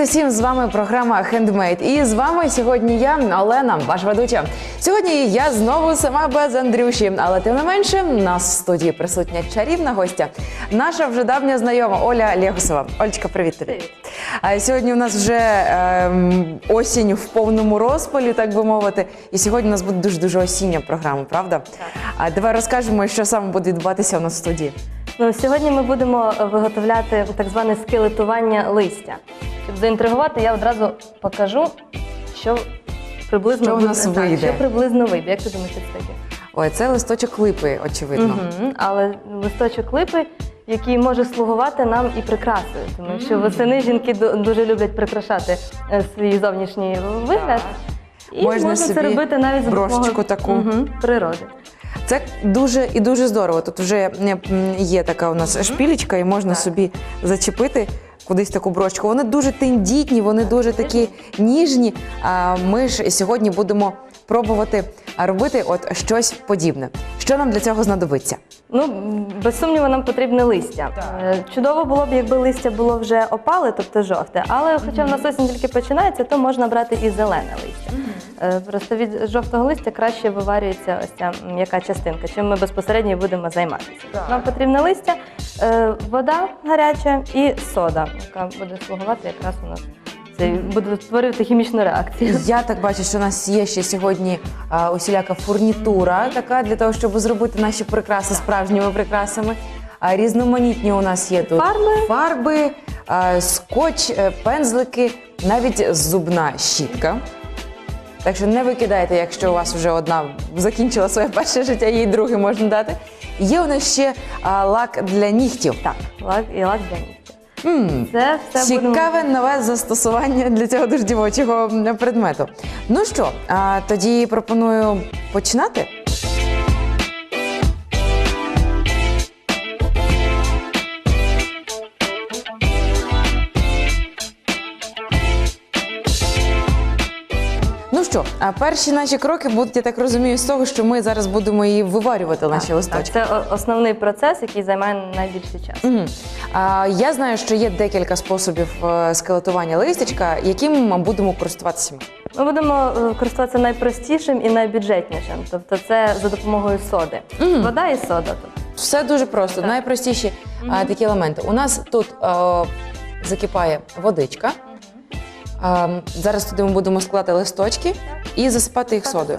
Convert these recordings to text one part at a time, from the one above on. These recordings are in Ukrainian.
Привіт усім! З вами програма Handmade. І з вами сьогодні я, Олена, ваш ведуча. Сьогодні я знову сама без Андрюші, але тим не менше, нас в студії присутня чарівна гостя, наша вже давня знайома Оля Лєгусова. Олечка, привіт тобі. Привіт. А Сьогодні у нас вже ем, осінь в повному розпалі, так би мовити. І сьогодні у нас буде дуже дуже осіння програма, правда? Так. А давай розкажемо, що саме буде відбуватися у нас в студії. Ну, сьогодні ми будемо е, виготовляти так зване скелетування листя. Щоб заінтригувати, я одразу покажу, що приблизно Що у буде- нас так, вийде. що приблизно вийде. Як ти думаєш, що це таке? Ой, це листочок липи, очевидно. Мгм. Але листочок липи, який може слугувати нам і прикрасою, тому що восени жінки ду- дуже люблять прикрашати е, свій зовнішній вигляд. І Можна можна, собі це робити навіть за брошечку допомогою таку. Мгм, природи. Це дуже і дуже здорово. Тут вже є така у нас шпілечка, і можна Так. собі зачепити кудись таку брочку. Вони дуже тендітні, вони дуже такі ніжні. А ми ж сьогодні будемо пробувати робити от щось подібне. Що нам для цього знадобиться? Ну, без сумніву, нам потрібне листя. Е, Чудово було б, якби листя було вже опале, тобто жовте. Але хоча в нас осінь тільки починається, то можна брати і зелене листя. Е, Просто від жовтого листя краще виварюється ось ця м'яка частинка, чим ми безпосередньо будемо займатися. Нам потрібне листя, е, вода гаряча і сода, яка буде слугувати якраз у нас. Це буде створювати хімічну реакцію. Я так бачу, що у нас є ще сьогодні а, усіляка фурнітура, така для того, щоб зробити наші прикраси справжніми прикрасами. А різноманітні у нас є тут Фарби. фарби а, скотч, е, пензлики, навіть зубна щітка. Так що не викидайте, якщо у вас вже одна закінчила своє перше життя, їй друге можна дати. Є у нас ще а, лак для нігтів. Так, лак і лак для нігтя. М, Це все будемо Цікаве нове застосування для цього дуже дівочого предмету. Ну що, а, тоді пропоную починати. А перші наші кроки будуть, я так розумію, з того, що ми зараз будемо її виварювати наші Так, листочки. Так, це основний процес, який займає найбільше часу. Мгм. А, я знаю, що є декілька способів е, скелетування листячка, яким ми будемо користуватися. ми. Будемо е, користуватися найпростішим і найбюджетнішим. Тобто це за допомогою соди. Мгм. Вода і сода. Тобто. Все дуже просто, найпростіші а, такі елементи. У нас тут е, закипає водичка. Зараз туди ми будемо складати листочки і засипати їх содою.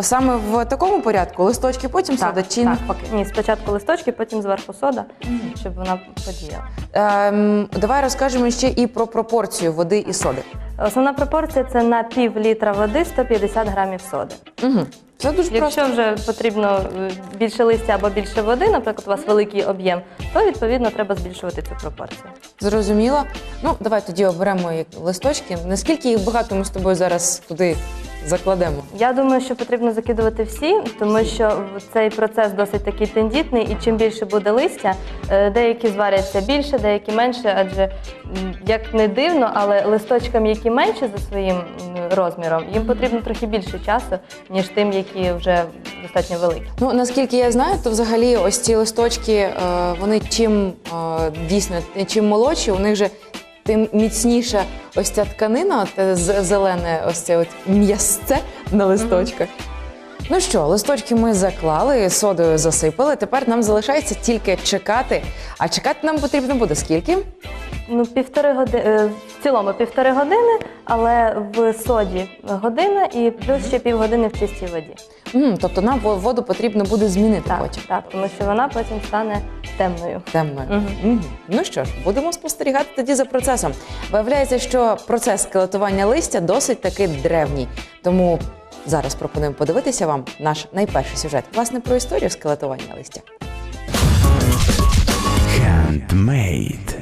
Саме в такому порядку листочки, потім сода чи навпаки. Ні, спочатку листочки, потім зверху сода, щоб вона подіяла. Ем, давай розкажемо ще і про пропорцію води і соди. Основна пропорція це на пів літра води 150 грамів соди. Угу. Це дуже просто. Вже потрібно е, більше листя або більше води, наприклад, у вас великий об'єм, то відповідно треба збільшувати цю пропорцію. Зрозуміло. Ну, давай тоді оберемо як листочки. Наскільки їх багато ми з тобою зараз туди закладемо? Я думаю, що потрібно закидувати всі, тому що цей процес досить такий тендітний, і чим більше буде листя, е, деякі зваряться більше, деякі менше, адже м, як не дивно, але листочкам, які менші за своїм м, розміром, їм потрібно трохи більше часу, ніж тим, які вже достатньо великі. Ну наскільки я знаю, то взагалі ось ці листочки, е, вони чим е, дійсно чим молодші, у них же тим міцніша ось ця тканина, от, е, зелене, ось це от м'ясце на листочках. Ну що, листочки ми заклали, содою засипали. Тепер нам залишається тільки чекати. А чекати нам потрібно буде скільки? Ну, півтори години в цілому півтори години, але в соді година і плюс ще півгодини в чистій воді. М, тобто нам воду потрібно буде змінити Так, потім. так, тому що вона потім стане темною. темною. Мгм. Мгм. Ну що ж, будемо спостерігати тоді за процесом. Виявляється, що процес скелетування листя досить таки древній. Тому зараз пропонуємо подивитися вам наш найперший сюжет, власне, про історію скелетування листя. Handmade.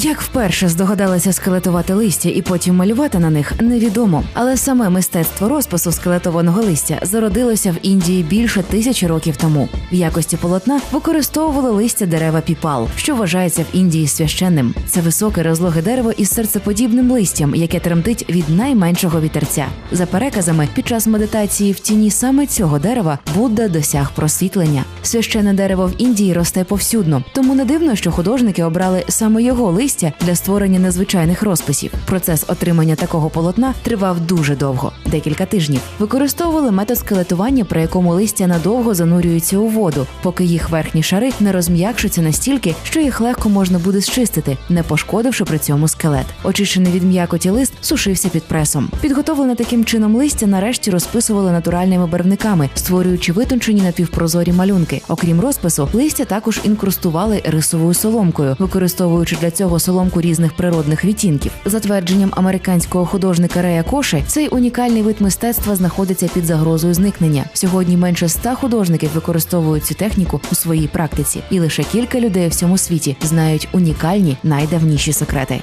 Як вперше здогадалися скелетувати листя і потім малювати на них, невідомо. Але саме мистецтво розпису скелетованого листя зародилося в Індії більше тисячі років тому. В якості полотна використовували листя дерева піпал, що вважається в Індії священним. Це високе розлоге дерево із серцеподібним листям, яке тремтить від найменшого вітерця. За переказами, під час медитації в тіні саме цього дерева Будда досяг просвітлення. Священне дерево в Індії росте повсюдно, тому не дивно, що художники обрали саме його листя листя для створення незвичайних розписів. Процес отримання такого полотна тривав дуже довго декілька тижнів. Використовували метод скелетування, при якому листя надовго занурюються у воду, поки їх верхні шари не розм'якшуться настільки, що їх легко можна буде зчистити, не пошкодивши при цьому скелет. Очищений від м'якоті лист сушився під пресом. Підготовлене таким чином листя нарешті розписували натуральними барвниками, створюючи витончені напівпрозорі малюнки. Окрім розпису, листя також інкрустували рисовою соломкою, використовуючи для цього соломку різних природних відтінків. За твердженням американського художника Рея Коши, цей унікальний вид мистецтва знаходиться під загрозою зникнення. Сьогодні менше ста художників використовують цю техніку у своїй практиці, і лише кілька людей у всьому світі знають унікальні найдавніші секрети.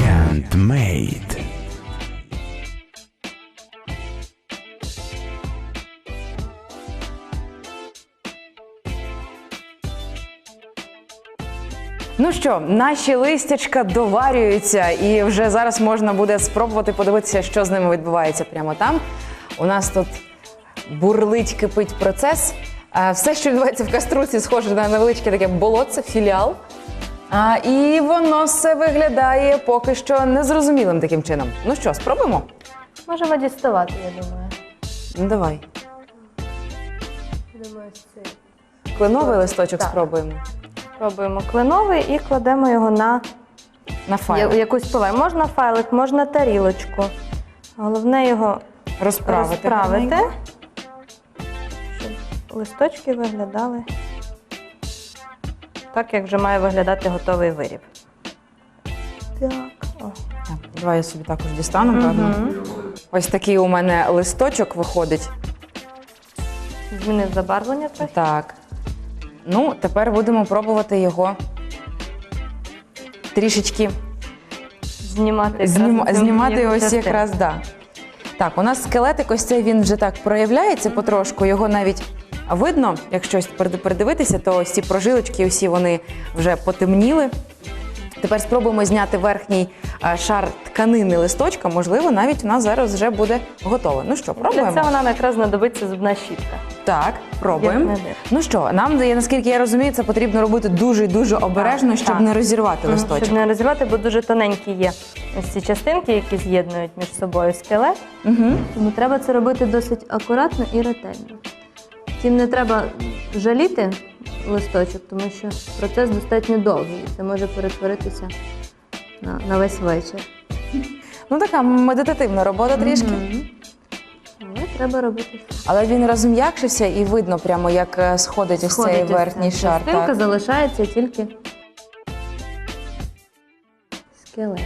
Handmade. Ну що, наші листячка доварюються, і вже зараз можна буде спробувати подивитися, що з ними відбувається прямо там. У нас тут бурлить, кипить процес. Е, Все, що відбувається в каструці, схоже на невеличке таке болотце, філіал. А, і воно все виглядає поки що незрозумілим таким чином. Ну що, спробуємо? Можемо діставати, я думаю. Ну давай. Думаю, це. Кленовий листочок Так. спробуємо. Пробуємо кленовий і кладемо його на На файл. я- якусь поверхню. Можна файлик, можна тарілочку. Головне його Розправити. розправити, гарненько. щоб листочки виглядали так, як вже має виглядати готовий виріб. Так. О. Так, давай я собі також дістану, певно. Ось такий у мене листочок виходить. Змінив забарвлення трохи. Так. Ну, тепер будемо пробувати його трішечки Знімати, якраз зніма- знімати ось якраз, да. Так, у нас скелетик ось цей він вже так проявляється потрошку. Його навіть видно, якщо придивитися, то ось ці прожилочки, усі вони вже потемніли. Тепер спробуємо зняти верхній е, шар тканини листочка. Можливо, навіть у нас зараз вже буде готово. Ну що, Для пробуємо? цього нам якраз знадобиться зубна щітка. Так, пробуємо. Ну що, нам, я- наскільки я розумію, це потрібно робити дуже дуже обережно, щоб так. не розірвати листочок. Щоб не розірвати, бо дуже тоненькі є ось ці частинки, які з'єднують між собою скелет. Угу. Тому треба це робити досить акуратно і ретельно. Втім, не треба жаліти листочок, тому що процес достатньо довгий. Це може перетворитися на, на весь вечір. Ну така медитативна робота трішки. Мгм. Але треба робити. Але він розм'якшився і видно прямо, як е, сходить ось цей Сходить ось верхній ця шар. Частинка Так. залишається тільки скелетик.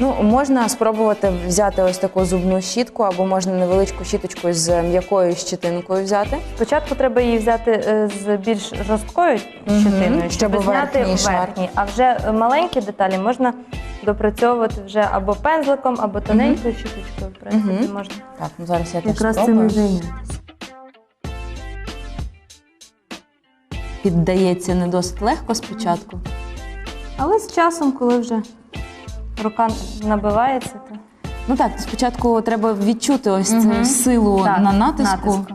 Ну, можна спробувати взяти ось таку зубну щітку, або можна невеличку щіточку з м'якою щетинкою взяти. Спочатку треба її взяти е, з більш жорсткою Мгм, щетиною, щоб щоб зняти верхній шар. верхній. А вже маленькі деталі можна допрацьовувати вже або пензликом, або тоненькою щіточкою. В принципі, Мгм. можна Так, ну зараз я теж якраз цим спробую. і. Піддається не досить легко спочатку. Але з часом, коли вже рука набивається, то Ну так, спочатку треба відчути ось Мгм. цю силу Так, на натиску. натиску.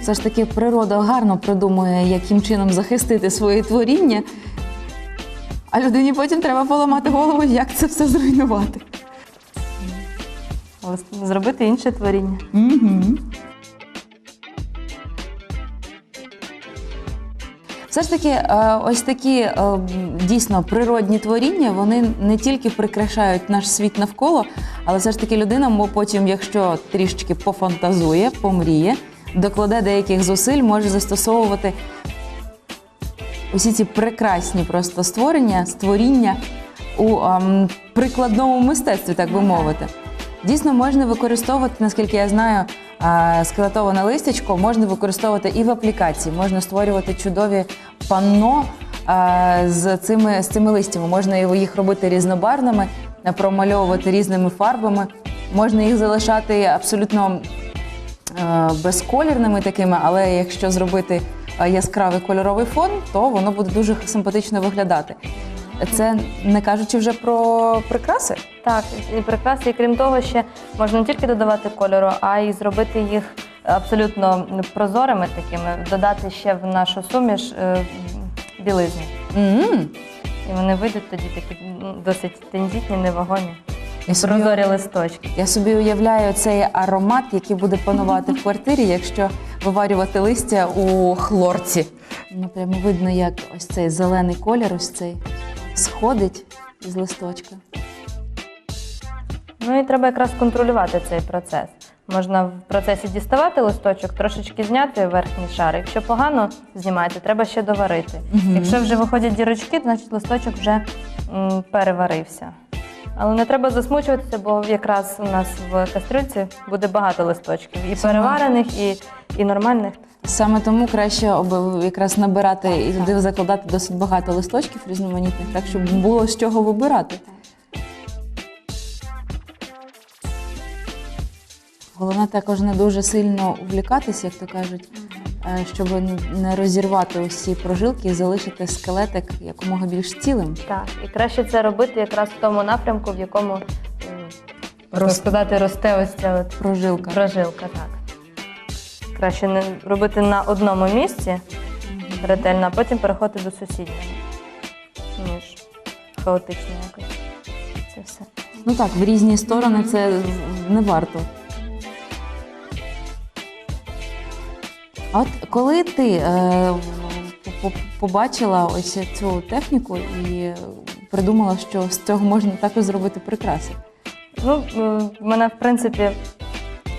Все ж таки природа гарно придумує, яким чином захистити своє творіння. А людині потім треба поламати голову, як це все зруйнувати. Але зробити інше творіння. Угу. Все ж таки, е, ось такі е, дійсно природні творіння, вони не тільки прикрашають наш світ навколо, але все ж таки людина, мо потім, якщо трішечки пофантазує, помріє, докладе деяких зусиль, може застосовувати усі ці прекрасні просто створення, створіння у ем, прикладному мистецтві, так би мовити. Дійсно, можна використовувати, наскільки я знаю, скелетоване листячко можна використовувати і в аплікації. Можна створювати чудові панно з цими, з цими листями. Можна їх робити різнобарвними, промальовувати різними фарбами. Можна їх залишати абсолютно е, безколірними такими, але якщо зробити е, яскравий кольоровий фон, то воно буде дуже симпатично виглядати. Це не кажучи вже про прикраси. Так, і прикраси, і крім того, ще можна не тільки додавати кольору, а й зробити їх абсолютно прозорими такими, додати ще в нашу суміш е, білизни. м І вони вийдуть тоді такі досить тендітні, невагомі. Я собі, Прозорі листочки. я собі уявляю цей аромат, який буде панувати в квартирі, якщо виварювати листя у хлорці. Ну, прямо видно, як ось цей зелений колір, ось цей сходить із листочка. Ну і треба якраз контролювати цей процес. Можна в процесі діставати листочок, трошечки зняти верхній шар. Якщо погано знімаєте, треба ще доварити. Мгм. Якщо вже виходять дірочки, значить листочок вже м, переварився. Але не треба засмучуватися, бо якраз у нас в кастрюльці буде багато листочків. І переварених, і, і нормальних. Саме тому краще якраз набирати і туди закладати досить багато листочків різноманітних, так щоб було з чого вибирати. Головне також не дуже сильно увлікатись, як то кажуть, е, щоб не розірвати усі прожилки і залишити скелетик якомога більш цілим. Так, і краще це робити якраз в тому напрямку, в якому сказати, росте ось ця от Прожилка. прожилка. Так. Краще не робити на одному місці ретельно, а потім переходити до сусіднього, ніж хаотично якось. Це все. Ну так, в різні сторони це не варто. А от коли ти е, по- побачила ось цю техніку і придумала, що з цього можна також зробити прикраси? Ну, е, мене, в принципі,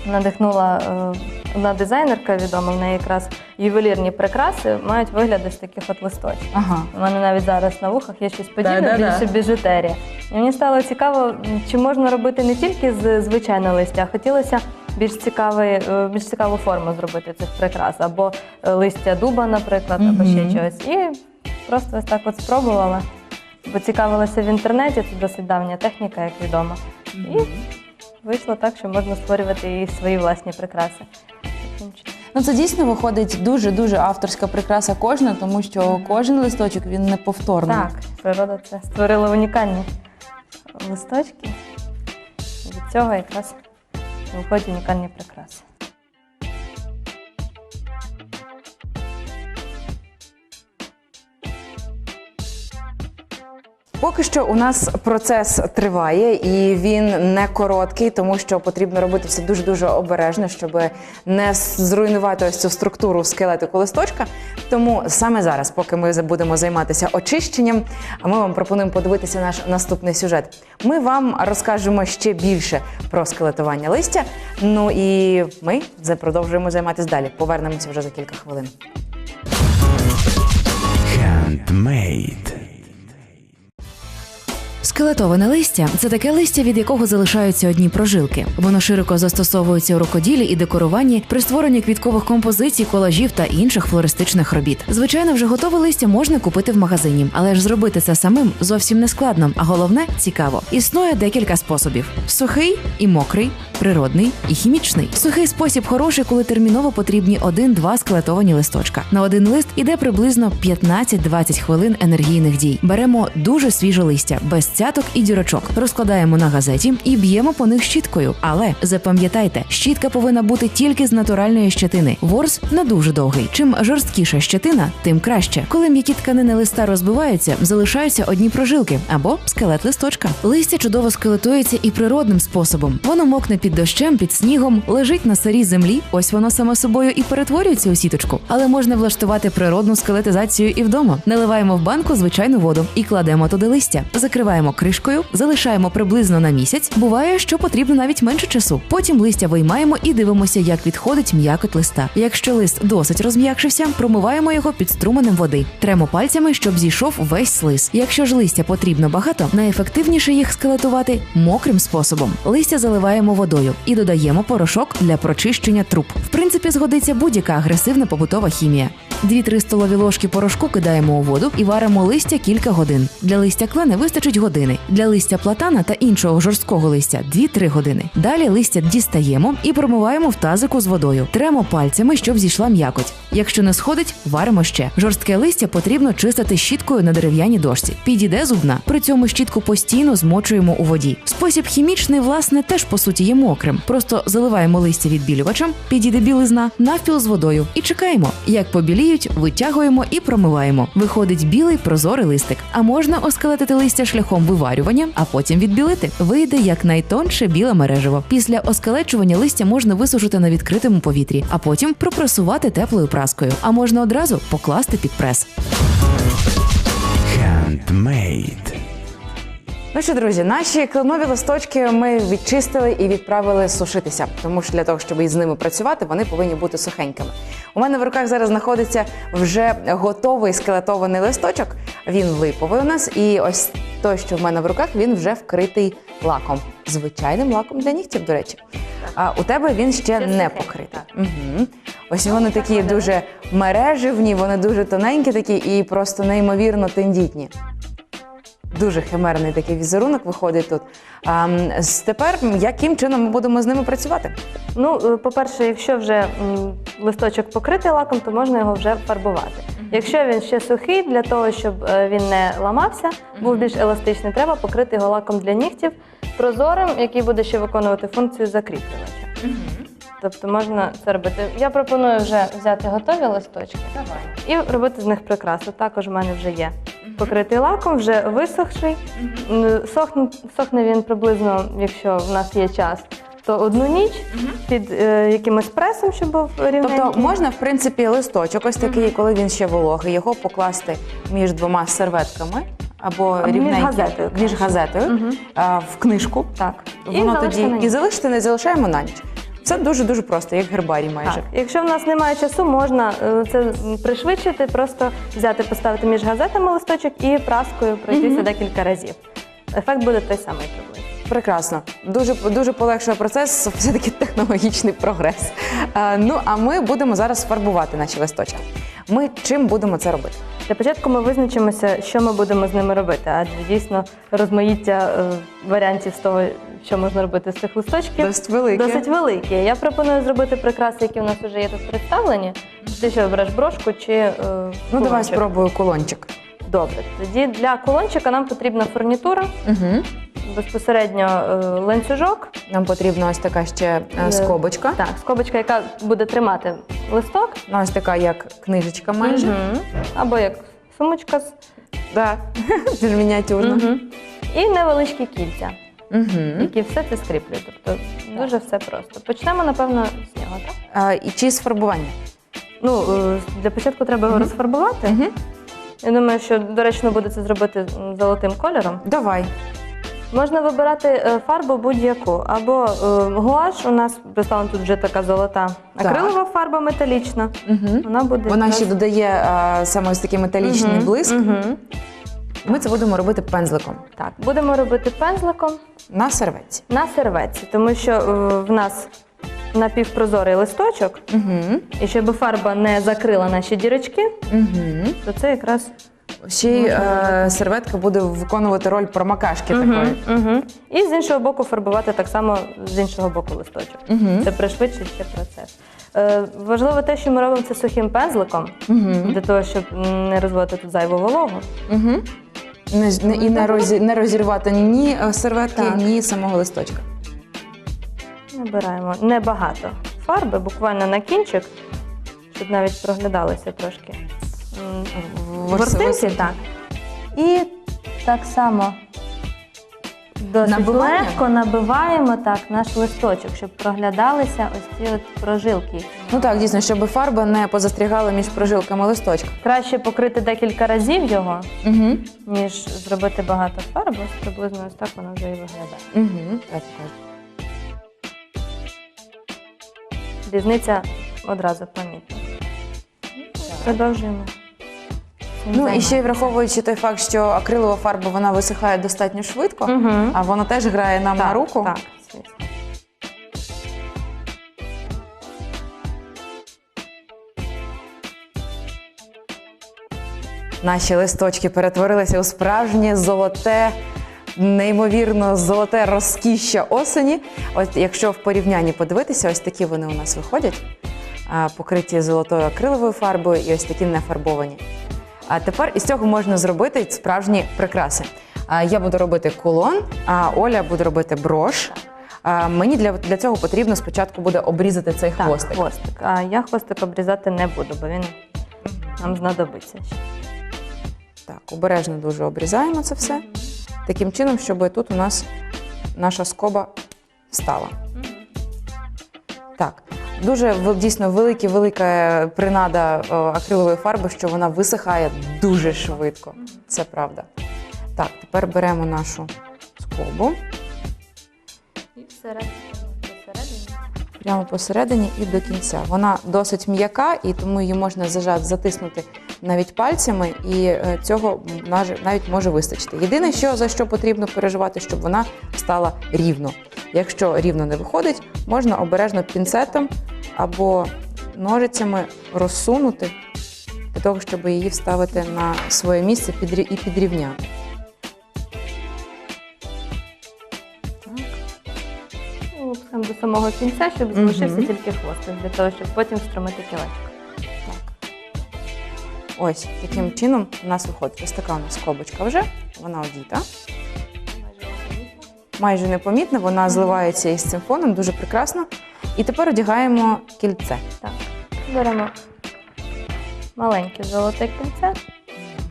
надихнула е, одна дизайнерка відома, в неї якраз ювелірні прикраси мають вигляд ось таких от листочків. Ага. У мене навіть зараз на вухах є щось подібне, Да-да-да. більше біжутерія. І мені стало цікаво, чи можна робити не тільки з звичайного листя, а хотілося більш цікавий, е, більш цікаву форму зробити цих прикрас, або е, листя дуба, наприклад, або ще чогось. І просто ось так от спробувала. Поцікавилася в інтернеті, це досить давня техніка, як відомо. І вийшло так, що можна створювати і свої власні прикраси. Ну це дійсно виходить дуже дуже авторська прикраса кожна, тому що кожен листочок він неповторний. Так, природа це створила унікальні листочки. Від цього якраз виходять унікальні прикраси. Поки що у нас процес триває і він не короткий, тому що потрібно робити все дуже дуже обережно, щоб не зруйнувати ось цю структуру скелетику листочка. Тому саме зараз, поки ми будемо займатися очищенням, а ми вам пропонуємо подивитися наш наступний сюжет. Ми вам розкажемо ще більше про скелетування листя. Ну і ми продовжуємо займатися далі. Повернемося вже за кілька хвилин. Handmade. Скелетоване листя це таке листя, від якого залишаються одні прожилки. Воно широко застосовується у рукоділі і декоруванні при створенні квіткових композицій, колажів та інших флористичних робіт. Звичайно, вже готове листя можна купити в магазині, але ж зробити це самим зовсім не складно, а головне цікаво. Існує декілька способів: сухий і мокрий, природний і хімічний. Сухий спосіб хороший, коли терміново потрібні один-два скелетовані листочка. На один лист іде приблизно 15-20 хвилин енергійних дій. Беремо дуже свіже листя, без цяток і дірочок, розкладаємо на газеті і б'ємо по них щіткою. Але запам'ятайте, щітка повинна бути тільки з натуральної щетини. Ворс не дуже довгий. Чим жорсткіша щетина, тим краще. Коли м'які тканини листа розбиваються, залишаються одні прожилки або скелет листочка. Листя чудово скелетується і природним способом. Воно мокне під дощем, під снігом, лежить на сирій землі. Ось воно само собою і перетворюється у сіточку. Але можна влаштувати природну скелетизацію і вдома. Наливаємо в банку звичайну воду і кладемо туди листя. Закриваємо кришкою, залишаємо приблизно на місяць. Буває, що потрібно навіть менше часу. Потім листя виймаємо і дивимося, як відходить м'якоть листа. Якщо лист досить розм'якшився, промиваємо його під струменем води. Тремо пальцями, щоб зійшов весь слиз. Якщо ж листя потрібно багато, найефективніше їх скелетувати мокрим способом. Листя заливаємо водою і додаємо порошок для прочищення труб. В принципі, згодиться будь-яка агресивна побутова хімія. 2-3 столові ложки порошку кидаємо у воду і варимо листя кілька годин. Для листя клени вистачить години. Для листя платана та іншого жорсткого листя 2-3 години. Далі листя дістаємо і промиваємо в тазику з водою. Тремо пальцями, щоб зійшла м'якоть. Якщо не сходить, варимо ще. Жорстке листя потрібно чистити щіткою на дерев'яній дошці. Підійде зубна. При цьому щітку постійно змочуємо у воді. Спосіб хімічний, власне, теж по суті є мокрим. Просто заливаємо листя відбілювачем, підійде білизна, навпіл з водою і чекаємо. Як побіліють, витягуємо і промиваємо. Виходить білий прозорий листик. А можна оскелетити листя шляхом виварювання, а потім відбілити. Вийде як найтонше біле мережево. Після оскалечування листя можна висушити на відкритому повітрі, а потім пропресувати теплою праскою. А можна одразу покласти під прес. Handmade. Ну що, друзі, наші кленові листочки ми відчистили і відправили сушитися, тому що для того, щоб із ними працювати, вони повинні бути сухенькими. У мене в руках зараз знаходиться вже готовий скелетований листочок. Він липовий у нас, і ось той, що в мене в руках, він вже вкритий лаком. Звичайним лаком для нігтів, до речі. А у тебе він ще не покритий. Угу. Ось вони такі дуже мереживні, вони дуже тоненькі такі і просто неймовірно тендітні. Дуже химерний такий візерунок виходить тут. А, з- тепер яким чином ми будемо з ними працювати? Ну, е, по-перше, якщо вже м, листочок покритий лаком, то можна його вже фарбувати. Якщо він ще сухий, для того, щоб е, він не ламався, був більш еластичний, треба покрити його лаком для нігтів прозорим, який буде ще виконувати функцію закріплювача. Тобто можна це робити. Я пропоную вже взяти готові листочки і робити з них прикрасу. Також в мене вже є покритий лаком, вже висохший. Сохне, сохне він приблизно, якщо в нас є час, то одну ніч під е, якимось пресом, щоб був рівненький. Тобто можна, в принципі, листочок, ось такий, коли він ще вологий, його покласти між двома серветками або між рівненькі, газетою між газетою а, в книжку. Так. Воно залишити тоді і залишити не залишаємо на ніч. Це дуже дуже просто, як гербарій майже. Так. Якщо в нас немає часу, можна е, це пришвидшити, просто взяти, поставити між газетами листочок і праскою пройтися декілька разів. Ефект буде той самий приблизно. Прекрасно, дуже дуже полегшує процес, все таки технологічний прогрес. А, ну а ми будемо зараз фарбувати наші листочки. Ми чим будемо це робити? Для початку ми визначимося, що ми будемо з ними робити, адже дійсно розмаїття е, варіантів з того, що можна робити з цих листочків. Досить велике. Досить великі. Я пропоную зробити прикраси, які у нас вже є тут представлені. Ти що обереш брошку чи е, Ну давай кулончик? спробую кулончик. Добре. Тоді для кулончика нам потрібна фурнітура, Угу. безпосередньо е, ланцюжок. Нам потрібна ось така ще е, Е, скобочка. Так, скобочка, яка буде тримати листок. Ну, ось така як книжечка майже. Мгм. Або як сумочка. з- Да. Дуже мініатюрно. Мгм. І невеличкі кільця, Угу. які все це скріплюють. Тобто дуже все просто. Почнемо, напевно, з нього, так? А, і чи з фарбування? Ну, е, для початку треба його розфарбувати. Угу. Я думаю, що доречно буде це зробити золотим кольором. Давай. Можна вибирати е, фарбу будь-яку. Або е, гуаш, у нас представлена тут вже така золота Так. акрилова фарба металічна. Угу. Вона буде. Вона ще додає а, саме ось такий металічний блиск. мгм. Ми це будемо робити пензликом Так, будемо робити пензликом на серветці. на серветці, тому що е, в нас напівпрозорий листочок, Угу. і щоб фарба не закрила наші дірочки, Угу. то це якраз Ще й е, серветка буде виконувати роль промокашки такої. Угу. І з іншого боку фарбувати так само з іншого боку листочок. Мгм. Це пришвидшить ще процес. Е, важливо те, що ми робимо це сухим пензликом, Угу. для того, щоб не розводити тут зайву вологу. Угу. Не, не, і не, розі, не розірвати ні е, серветки, Так. ні самого листочка. Набираємо небагато фарби, буквально на кінчик, щоб навіть проглядалися трошки м, Ворс- ворсинки. ворсинки. Так. І так само досить Набивання? легко набиваємо так наш листочок, щоб проглядалися ось ці от прожилки. Ну так, дійсно, щоб фарба не позастрягала між прожилками листочка. Краще покрити декілька разів його, Угу. ніж зробити багато фарби. Ось приблизно ось так воно вже і виглядає. Угу. Так, так. Різниця одразу помітна. Продовжуємо. Ну і ще й враховуючи той факт, що акрилова фарба вона висихає достатньо швидко, Мгм. а вона теж грає нам на руку. Так, наші листочки перетворилися у справжнє золоте, неймовірно золоте розкіща осені. Ось якщо в порівнянні подивитися, ось такі вони у нас виходять, а, покриті золотою акриловою фарбою і ось такі не фарбовані. А тепер із цього можна зробити справжні прикраси. Я буду робити кулон, а Оля буде робити брош. А, Мені для, для цього потрібно спочатку буде обрізати цей Так, хвостик. хвостик. А я хвостик обрізати не буду, бо він нам знадобиться ще. Так, обережно дуже обрізаємо це все. Таким чином, щоб тут у нас наша скоба стала. Так, дуже дійсно велика, велика принада акрилової фарби, що вона висихає дуже швидко. Це правда. Так, тепер беремо нашу скобу І всередині. Прямо посередині і до кінця. Вона досить м'яка, і тому її можна зажати, затиснути навіть пальцями, і е, цього навіть може вистачити. Єдине, що за що потрібно переживати, щоб вона стала рівно. Якщо рівно не виходить, можна обережно пінцетом або ножицями розсунути для того, щоб її вставити на своє місце і підрівняти. І до самого кінця, щоб Мгм. залишився тільки хвостик, для того, щоб потім встромити кілечко. Так. Ось таким чином у нас виходить ось така у нас скобочка вже, вона одіта. Майже непомітна, вона зливається із цим фоном, дуже прекрасно. І тепер одягаємо кільце. Так. Беремо маленьке золоте кільце.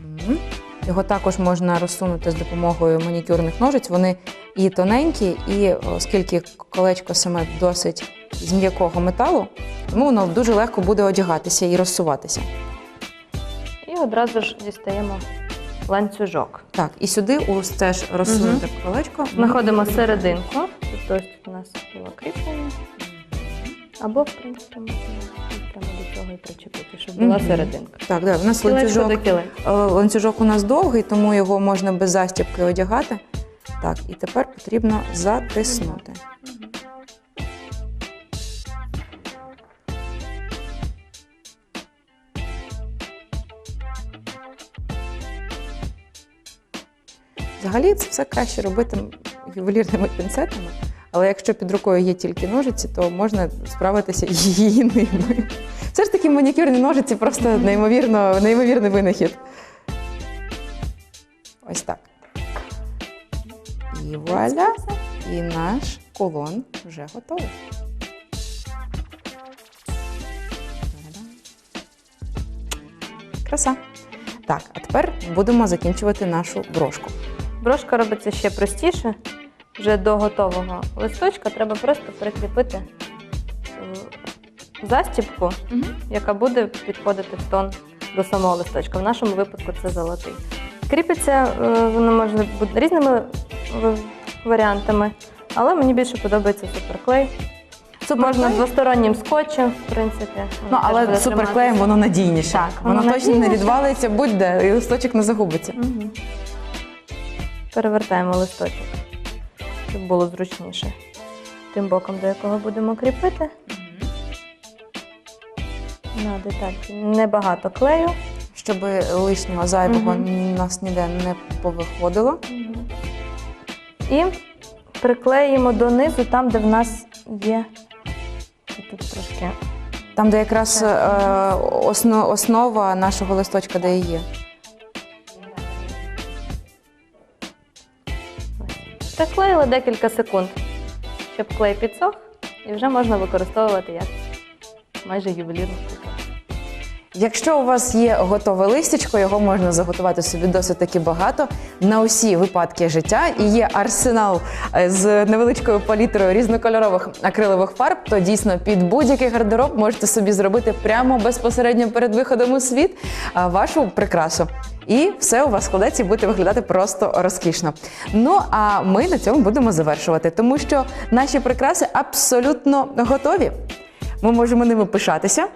Мгм. Його також можна розсунути з допомогою манікюрних ножиць. Вони і тоненькі, і оскільки колечко саме досить з м'якого металу, тому воно дуже легко буде одягатися і розсуватися. І одразу ж дістаємо ланцюжок. Так, і сюди ось теж розсунути колечко. Знаходимо серединку. Тобто ось тут у нас було кріплення. Або, в принципі, можна прямо до цього і причепити, щоб була Мгм. серединка. Так, да, у нас Кілечко ланцюжок до. Е, Ланцюжок у нас довгий, тому його можна без застібки одягати. Так, і тепер потрібно затиснути. Взагалі це все краще робити ювелірними пінцетами, але якщо під рукою є тільки ножиці, то можна справитися її ними. Все ж таки манікюрні ножиці просто неймовірно, неймовірний винахід. Ось так. І вуаля, і наш колон вже готовий. Краса. Так, а тепер будемо закінчувати нашу брошку. Брошка робиться ще простіше. Вже до готового листочка треба просто прикріпити е, застібку, яка буде підходити в тон до самого листочка. В нашому випадку це золотий. Кріпиться е, воно може бути різними е, варіантами, але мені більше подобається суперклей. Можна двостороннім скотчем, в принципі. Ну, але суперклеєм воно надійніше. Так, воно, воно точно не відвалиться будь-де, і листочок не загубиться. Мгм. Перевертаємо листочок, щоб було зручніше. Тим боком, до якого будемо кріпити. На детальки небагато клею. Щоб лишнього зайвого Мгм. нас ніде не повиходило. І приклеїмо донизу там, де в нас є. Тут трошки. Там, де якраз е, осно, основа нашого листочка, де і є. Приклеїли декілька секунд, щоб клей підсох, і вже можна використовувати як майже ювелірну прикрасу. Якщо у вас є готове листячко, його можна заготувати собі досить таки багато на усі випадки життя. І є арсенал е, з невеличкою палітрою різнокольорових акрилових фарб, то дійсно під будь-який гардероб можете собі зробити прямо безпосередньо перед виходом у світ вашу прикрасу. І все у вас складеться і буде виглядати просто розкішно. Ну а ми на цьому будемо завершувати, тому що наші прикраси абсолютно готові. Ми можемо ними пишатися.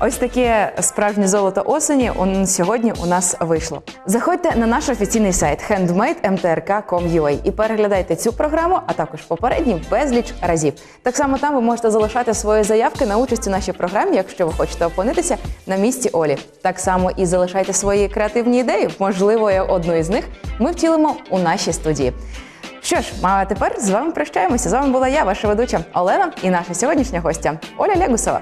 Ось таке справжнє золото осені сьогодні у нас вийшло. Заходьте на наш офіційний сайт handmade.mtrk.com.ua і переглядайте цю програму, а також попередні безліч разів. Так само там ви можете залишати свої заявки на участь у нашій програмі, якщо ви хочете опинитися на місці Олі. Так само і залишайте свої креативні ідеї. Можливо, одну із них ми втілимо у нашій студії. Що ж, а тепер з вами прощаємося. З вами була я, ваша ведуча Олена, і наша сьогоднішня гостя Оля Лягусова.